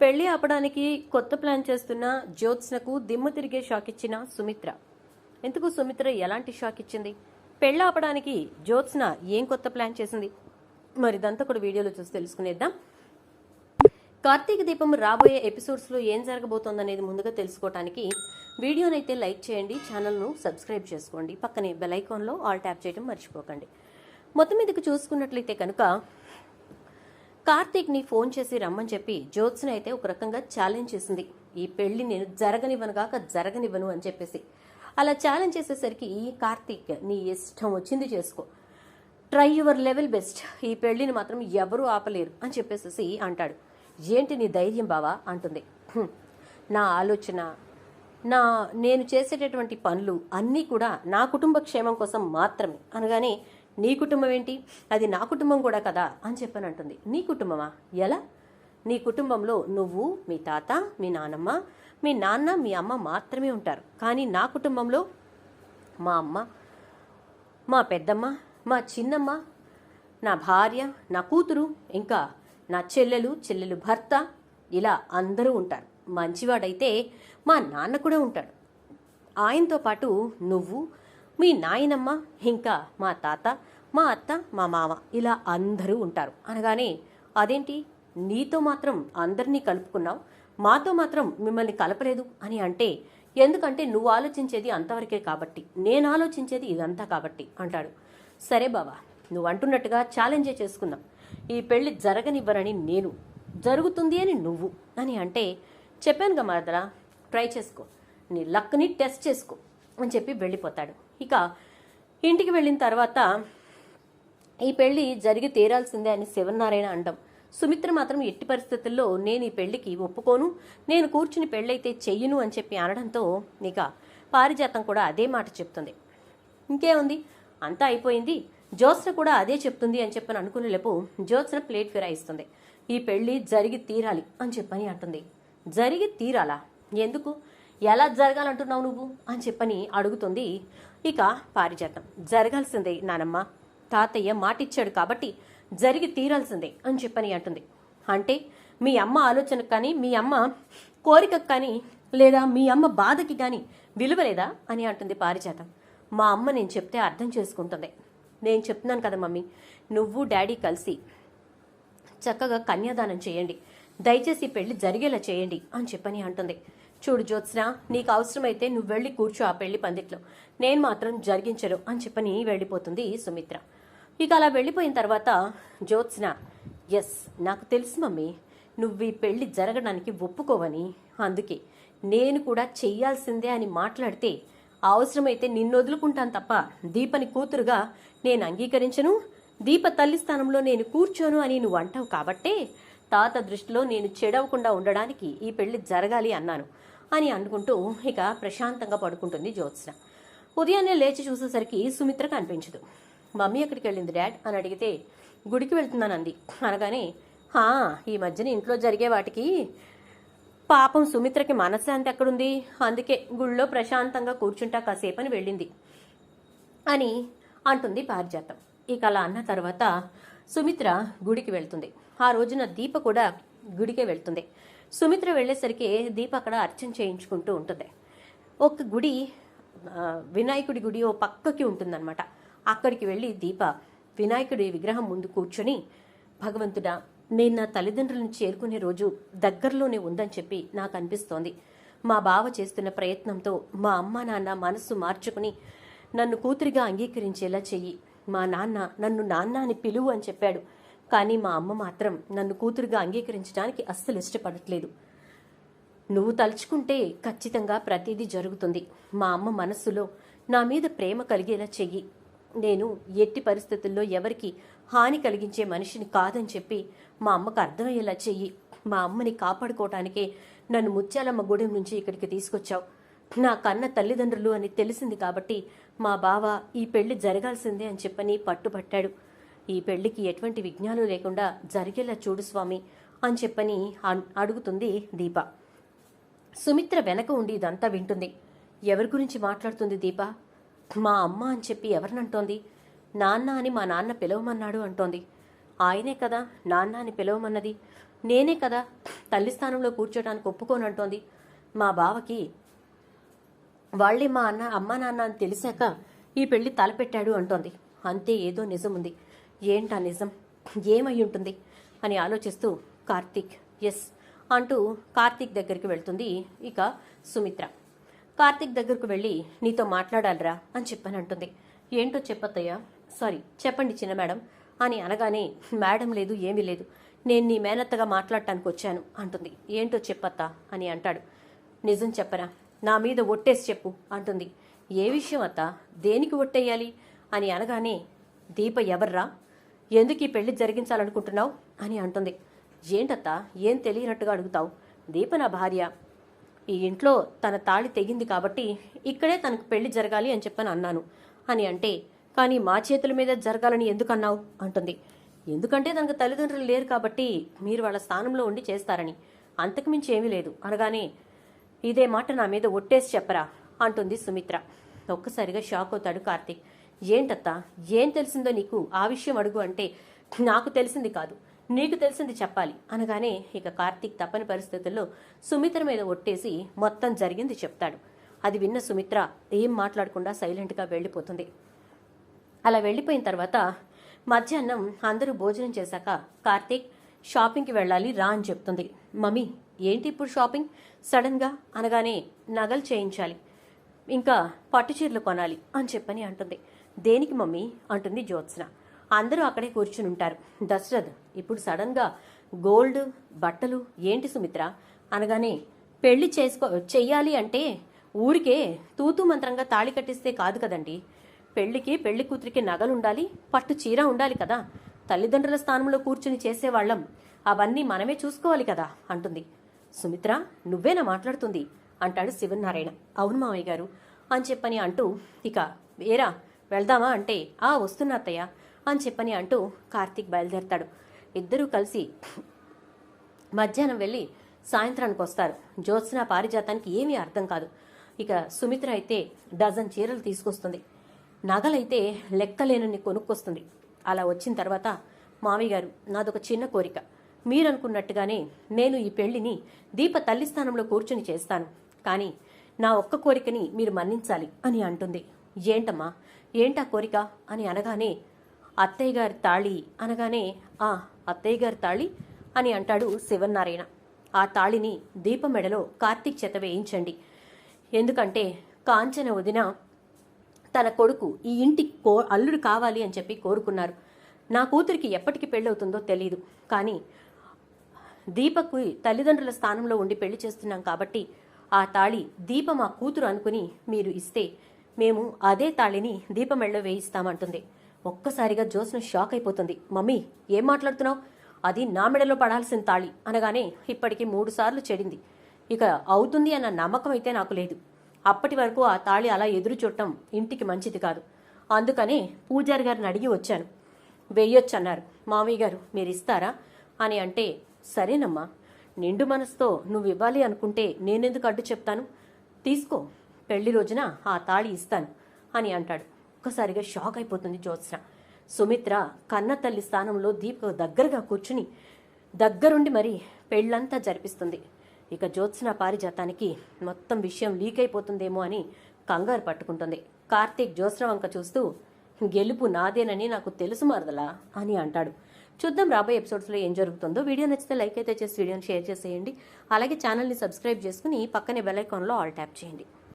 పెళ్ళి ఆపడానికి కొత్త ప్లాన్ చేస్తున్న జ్యోత్స్నకు దిమ్మ తిరిగే షాక్ ఇచ్చిన సుమిత్ర. ఎందుకు సుమిత్ర ఎలాంటి షాక్ ఇచ్చింది? పెళ్ళి ఆపడానికి జ్యోత్స్న ఏం కొత్త ప్లాన్ చేసింది? మరి ఇదంతా కూడా వీడియోలో చూసి తెలుసుకునేద్దాం. కార్తీక దీపం రాబోయే ఎపిసోడ్స్లో ఏం జరగబోతోందనేది ముందుగా తెలుసుకోవడానికి వీడియోనైతే లైక్ చేయండి ఛానల్ను సబ్స్క్రైబ్ చేసుకోండి. పక్కనే బెల్ ఐకాన్లో ఆల్ ట్యాప్ చేయడం మర్చిపోకండి. మొత్తం మీదకి చూసుకున్నట్లయితే కనుక కార్తీక్ని ఫోన్ చేసి రమ్మని చెప్పి జ్యోత్స్న అయితే ఒక రకంగా ఛాలెంజ్ చేసింది. ఈ పెళ్ళి నేను జరగనివ్వను కాక జరగనివ్వను అని చెప్పేసి. అలా ఛాలెంజ్ చేసేసరికి ఈ కార్తీక్ నీ ఇష్టం వచ్చింది చేసుకో. ట్రై యువర్ లెవెల్ బెస్ట్ ఈ పెళ్ళిని మాత్రం ఎవరూ ఆపలేరు అని చెప్పేసి అంటాడు. ఏంటి నీ ధైర్యం బావా? అంటుంది. నా ఆలోచన నా నేను చేసేటటువంటి పనులు అన్నీ కూడా నా కుటుంబ క్షేమం కోసం మాత్రమే. అనగానే నీ కుటుంబం ఏంటి? అది నా కుటుంబం కూడా కదా అని చెప్పని అంటుంది. నీ కుటుంబమా? ఎలా? నీ కుటుంబంలో నువ్వు మీ తాత మీ నానమ్మ మీ నాన్న మీ అమ్మ మాత్రమే ఉంటారు. కానీ నా కుటుంబంలో మా అమ్మ మా పెద్దమ్మ మా చిన్నమ్మ నా భార్య నా కూతురు ఇంకా నా చెల్లెలు చెల్లెలు భర్త ఇలా అందరూ ఉంటారు. మంచివాడైతే మా నాన్న కూడా ఉంటాడు. ఆయనతో పాటు నువ్వు మీ నాయనమ్మ ఇంకా మా తాత మా అత్త మా మామ ఇలా అందరూ ఉంటారు. అనగానే అదేంటి? నీతో మాత్రం అందరినీ కలుపుకున్నావు మాతో మాత్రం మిమ్మల్ని కలపలేదు అని అంటే ఎందుకంటే నువ్వు ఆలోచించేది అంతవరకే కాబట్టి నేను ఆలోచించేది ఇదంతా కాబట్టి అంటాడు. సరే బావా నువ్వు అంటున్నట్టుగా ఛాలెంజే చేసుకుందాం. ఈ పెళ్ళి జరగనివ్వరని నేను జరుగుతుంది అని నువ్వు అని అంటే చెప్పాను మరదలా ట్రై చేసుకో నీ లక్ని టెస్ట్ చేసుకో అని చెప్పి వెళ్ళిపోతాడు. ఇక ఇంటికి వెళ్ళిన తర్వాత ఈ పెళ్ళి జరిగి తీరాల్సిందే అని శివనారాయణ అండం సుమిత్ర మాత్రం ఎట్టి పరిస్థితుల్లో నేను ఈ పెళ్ళికి ఒప్పుకోను నేను కూర్చుని పెళ్ళైతే చెయ్యను అని చెప్పి అనడంతో ఇక పారిజాతం కూడా అదే మాట చెప్తుంది. ఇంకేముంది? అంతా అయిపోయింది. జ్యోత్స్న కూడా అదే చెప్తుంది అని చెప్పని అనుకునేలపు జ్యోత్స్న ప్లేట్ ఫిరాయిస్తుంది. ఈ పెళ్ళి జరిగి తీరాలి అని చెప్పని అంటుంది. జరిగి తీరాలా? ఎందుకు? ఎలా జరగాలంటున్నావు నువ్వు? అని చెప్పని అడుగుతుంది ఇక పారిజాతం. జరగాల్సిందే నానమ్మ. తాతయ్య మాటిచ్చాడు కాబట్టి జరిగి తీరాల్సిందే అని చెప్పని అంటుంది. అంటే మీ అమ్మ ఆలోచనకు కానీ మీ అమ్మ కోరికకు కానీ లేదా మీ అమ్మ బాధకి కానీ విలువ లేదా అని అంటుంది పారిజాతం. మా అమ్మ నేను చెప్తే అర్థం చేసుకుంటుంది. నేను చెప్తున్నాను కదా మమ్మీ నువ్వు డాడీ కలిసి చక్కగా కన్యాదానం చేయండి. దయచేసి పెళ్ళి జరిగేలా చేయండి అని చెప్పని అంటుంది. చూడు జ్యోత్స్న నీకు అవసరమైతే నువ్వు వెళ్ళి కూర్చో ఆ పెళ్ళి పందిట్లో. నేను మాత్రం జరిగించరు అని చెప్పని వెళ్ళిపోతుంది సుమిత్ర. ఇక అలా వెళ్ళిపోయిన తర్వాత జ్యోత్స్న ఎస్ నాకు తెలుసు మమ్మీ. నువ్వు ఈ పెళ్ళి జరగడానికి ఒప్పుకోవని. అందుకే నేను కూడా చెయ్యాల్సిందే అని మాట్లాడితే అవసరమైతే నిన్ను వదులుకుంటాను తప్ప దీపని కూతురుగా నేను అంగీకరించను. దీప తల్లి స్థానంలో నేను కూర్చోను అని నువ్వు అంటావు కాబట్టే తాత దృష్టిలో నేను చెడవకుండా ఉండడానికి ఈ పెళ్ళి జరగాలి అన్నాను. అని అనుకుంటూ ఇక ప్రశాంతంగా పడుకుంటుంది జ్యోత్స్న. ఉదయాన్నే లేచి చూసేసరికి సుమిత్ర కనిపించదు. మమ్మీ ఎక్కడికి వెళ్ళింది డాడ్? అని అడిగితే గుడికి వెళ్తున్నానంది అనగానే "హా, ఈ మధ్యన ఇంట్లో జరిగే వాటికి పాపం సుమిత్రకి మనశ్శాంతి ఎక్కడుంది? అందుకే గుళ్ళో ప్రశాంతంగా కూర్చుంటా కాసేపని వెళ్ళింది అని అంటుంది పారిజాతం. ఇక అలా అన్న తర్వాత సుమిత్ర గుడికి వెళ్తుంది. ఆ రోజున దీప కూడా గుడికే వెళ్తుంది. సుమిత్ర వెళ్ళేసరికి దీప అక్కడ అర్చన చేయించుకుంటూ ఉంటుంది. ఒక గుడి వినాయకుడి గుడి ఓ పక్కకి ఉంటుందన్నమాట. అక్కడికి వెళ్ళి దీప వినాయకుడి విగ్రహం ముందు కూర్చొని భగవంతుడా నేను నా తల్లిదండ్రులను చేరుకునే రోజు దగ్గరలోనే ఉందని చెప్పి నాకు అనిపిస్తోంది. మా బావ చేస్తున్న ప్రయత్నంతో మా అమ్మ నాన్న మనస్సు మార్చుకుని నన్ను కూతురిగా అంగీకరించేలా చెయ్యి. మా నాన్న నన్ను నాన్న అని పిలువు అని చెప్పాడు. కానీ మా అమ్మ మాత్రం నన్ను కూతురుగా అంగీకరించడానికి అస్సలు ఇష్టపడట్లేదు. నువ్వు తలుచుకుంటే ఖచ్చితంగా ప్రతిదీ జరుగుతుంది. మా అమ్మ మనస్సులో నా మీద ప్రేమ కలిగేలా చెయ్యి. నేను ఎట్టి పరిస్థితుల్లో ఎవరికి హాని కలిగించే మనిషిని కాదని చెప్పి మా అమ్మకు అర్థమయ్యేలా చెయ్యి. మా అమ్మని కాపాడుకోవటానికే నన్ను ముత్యాలమ్మ గూడెం నుంచి ఇక్కడికి తీసుకొచ్చావు. నా కన్న తల్లిదండ్రులు అని తెలిసింది కాబట్టి మా బావ ఈ పెళ్ళి జరగాల్సిందే అని చెప్పని పట్టుబట్టాడు. ఈ పెళ్ళికి ఎటువంటి విఘ్నాలు లేకుండా జరిగేలా చూడు స్వామి అని చెప్పని అడుగుతుంది దీప. సుమిత్ర వెనక ఉండి ఇదంతా వింటుంది. ఎవరి గురించి మాట్లాడుతుంది దీప? మా అమ్మ అని చెప్పి ఎవరినంటోంది? నాన్న అని మా నాన్న పిలవమన్నాడు అంటోంది. ఆయనే కదా నాన్న అని పిలవమన్నది. నేనే కదా తల్లి స్థానంలో కూర్చోడానికి ఒప్పుకోనంటోంది. మా బావకి వాళ్ళే మా అన్న అమ్మ నాన్న అని తెలిసాక ఈ పెళ్ళి తలపెట్టాడు అంటోంది. అంతే ఏదో నిజం ఉంది ఏంటా నిజం? ఏమై ఉంటుంది? అని ఆలోచిస్తూ కార్తీక్ ఎస్ అంటూ కార్తీక్ దగ్గరికి వెళ్తుంది ఇక సుమిత్ర. కార్తీక్ దగ్గరకు వెళ్ళి నీతో మాట్లాడాలిరా అని చెప్పని అంటుంది ఏంటో చెప్పత్తయ్యా? సారీ చెప్పండి చిన్న మేడం అని అనగానే మేడం లేదు ఏమీ లేదు. నేను నీ మేనత్తగా మాట్లాడటానికి వచ్చాను అంటుంది. ఏంటో చెప్పత్తా? అని అంటాడు. నిజం చెప్పరా? నా మీద ఒట్టేసి చెప్పు అంటుంది. ఏ విషయం అత్త? దేనికి ఒట్టేయాలి? అని అనగానే దీప ఎవర్రా? ఎందుకు ఈ పెళ్ళి జరిగించాలనుకుంటున్నావు? అని అంటుంది. ఏంటత్తా? ఏం తెలియనట్టుగా అడుగుతావు? దీప నా భార్య. ఈ ఇంట్లో తన తాళి తెగింది కాబట్టి ఇక్కడే తనకు పెళ్ళి జరగాలి అని చెప్పని అన్నాను. అని అంటే కానీ మా చేతుల మీద జరగాలని ఎందుకన్నావు? అంటుంది. ఎందుకంటే తనకు తల్లిదండ్రులు లేరు కాబట్టి మీరు వాళ్ళ స్థానంలో ఉండి చేస్తారని. అంతకుమించి ఏమీ లేదు. అనగానే ఇదే మాట నా మీద ఒట్టేసి చెప్పరా? అంటుంది సుమిత్ర. ఒక్కసారిగా షాక్ అవుతాడు కార్తీక్. ఏంటత్తా? ఏం తెలిసిందో నీకు? ఆ విషయం అడుగు అంటే నాకు తెలిసింది కాదు. నీకు తెలిసింది చెప్పాలి. అనగానే ఇక కార్తీక్ తప్పని పరిస్థితుల్లో సుమిత్ర మీద ఒట్టేసి మొత్తం జరిగింది చెప్తాడు. అది విన్న సుమిత్ర ఏం మాట్లాడకుండా సైలెంట్గా వెళ్ళిపోతుంది. అలా వెళ్ళిపోయిన తర్వాత మధ్యాహ్నం అందరూ భోజనం చేశాక కార్తీక్ షాపింగ్కి వెళ్ళాలి రా అని చెప్తుంది. మమ్మీ ఏంటి ఇప్పుడు షాపింగ్? సడన్గా? అనగానే నగలు చేయించాలి. ఇంకా పట్టు చీరలు కొనాలి అని చెప్పని అంటుంది. దేనికి మమ్మీ? అంటుంది జ్యోత్స్న. అందరూ అక్కడే కూర్చుని ఉంటారు. దశరథ్ ఇప్పుడు సడన్గా గోల్డ్ బట్టలు ఏంటి సుమిత్ర? అనగానే పెళ్ళి చేసుకో చెయ్యాలి అంటే ఊరికే తూతూ మంత్రంగా తాళి కట్టిస్తే కాదు కదండి. పెళ్ళికి పెళ్ళి కూతురికి నగలు ఉండాలి పట్టు చీర ఉండాలి కదా. తల్లిదండ్రుల స్థానంలో కూర్చుని చేసేవాళ్ళం. అవన్నీ మనమే చూసుకోవాలి కదా అంటుంది. సుమిత్ర నువ్వేనా మాట్లాడుతుంది? అంటాడు శివనారాయణ. అవును మావయ్య గారు అని చెప్పని అంటూ ఇక వేరా వెళ్దామా అంటే ఆ వస్తున్నా అత్తయ్య అని చెప్పని అంటూ కార్తీక్ బయలుదేరతాడు. ఇద్దరూ కలిసి మధ్యాహ్నం వెళ్ళి సాయంత్రానికి వస్తారు జ్యోత్స్న పారిజాతానికి ఏమీ అర్థం కాదు. ఇక సుమిత్ర అయితే డజన్ చీరలు తీసుకొస్తుంది. నగలైతే లెక్కలేనని కొనుక్కొస్తుంది. అలా వచ్చిన తర్వాత మామయ్య గారు నాదొక చిన్న కోరిక. మీరనుకున్నట్టుగానే నేను ఈ పెళ్ళిని దీప తల్లి స్థానంలో కూర్చుని చేస్తాను. కానీ నా ఒక్క కోరికని మీరు మన్నించాలి అని అంటుంది. ఏంటమ్మా? ఏంటా కోరిక? అని అనగానే అత్తయ్య గారి తాళి అనగానే ఆ అత్తయ్య గారి తాళి అని అంటాడు శివన్నారాయణ. ఆ తాళిని దీప మెడలో కార్తీక్ చేత వేయించండి. ఎందుకంటే కాంచన వదిన తన కొడుకు ఈ ఇంటికి కో అల్లుడు కావాలి అని చెప్పి కోరుకున్నారు. నా కూతురికి ఎప్పటికి పెళ్ళవుతుందో తెలియదు కానీ దీపకు తల్లిదండ్రుల స్థానంలో ఉండి పెళ్ళి చేస్తున్నాం కాబట్టి ఆ తాళి దీప మా కూతురు అనుకుని మీరు ఇస్తే మేము అదే తాళిని దీపమెళ్ళలో వేయిస్తామంటుంది. ఒక్కసారిగా జోస్ను షాక్ అయిపోతుంది. మమ్మీ ఏం మాట్లాడుతున్నావు? అది నా మెడలో పడాల్సిన తాళి అనగానే ఇప్పటికి మూడు సార్లు చెడింది. ఇక అవుతుంది అన్న నమ్మకం అయితే నాకు లేదు. అప్పటి వరకు ఆ తాళి అలా ఎదురు చూడటం ఇంటికి మంచిది కాదు. అందుకనే పూజారి గారిని అడిగి వచ్చాను. వెయ్యొచ్చన్నారు మామయ్య గారు మీరు ఇస్తారా అని అంటే సరేనమ్మా. నిండు మనసుతో నువ్వు ఇవ్వాలి అనుకుంటే నేనెందుకు అడ్డు చెప్తాను? తీసుకో. పెళ్ళి రోజున ఆ తాళి ఇస్తాను అని అంటాడు. ఒక్కసారిగా షాక్ అయిపోతుంది జ్యోత్స్న. సుమిత్ర కన్న తల్లి స్థానంలో దీప దగ్గరగా కూర్చుని దగ్గరుండి మరి పెళ్ళంతా జరిపిస్తుంది. ఇక జ్యోత్స్న పారిజాతానికి మొత్తం విషయం లీక్ అయిపోతుందేమో అని కంగారు పట్టుకుంటుంది. కార్తీక్ జ్యోత్స్న వంక చూస్తూ గెలుపు నాదేనని నాకు తెలుసు మరదలా అని అంటాడు. చూద్దాం రాబోయే ఎపిసోడ్స్లో ఏం జరుగుతుందో. వీడియో నచ్చితే లైక్ అయితే చేసి వీడియోని షేర్ చేసేయండి. అలాగే ఛానల్ని సబ్స్క్రైబ్ చేసుకుని పక్కనే బెల్ ఐకాన్లో ఆల్ ట్యాప్ చేయండి.